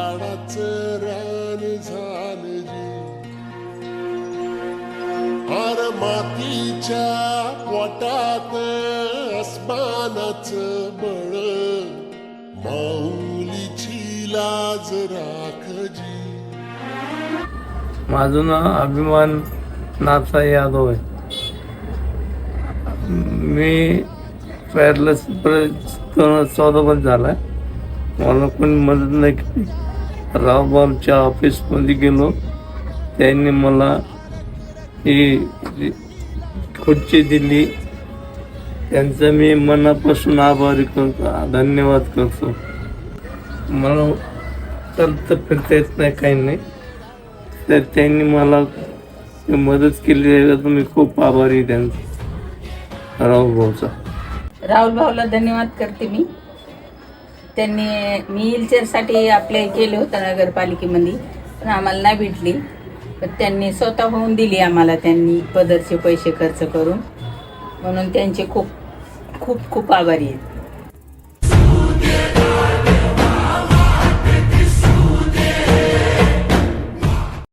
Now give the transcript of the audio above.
रान झालं हार मातीच्या पोटात अस्मानाच बळ. माऊलीची लाज राखजी. माझं नाव अभिमान नाथा यादव आहे. मी पॅरलस चौदा पण झाला मला पण मदत नाही केली. रावबाबच्या ऑफिसमध्ये गेलो. त्यांनी मला ही खुर्ची दिली. त्यांचा मी मनापासून आभारी करतो. धन्यवाद करतो. मला चालतं फिरता येत नाही काही नाही. तर त्यांनी मला मदत केली तर मी खूप आभारी त्यांचा. राहुल भाऊचा राहुल भाऊला धन्यवाद करते मी. त्यांनी मी व्हीलचेअरसाठी अप्लाय केलं होतं नगरपालिकेमध्ये पण आम्हाला नाही भेटली. पण त्यांनी स्वतः होऊन दिली आम्हाला त्यांनी पदरचे पैसे खर्च करून. म्हणून त्यांचे खूप खूप खूप आभारी आहेत.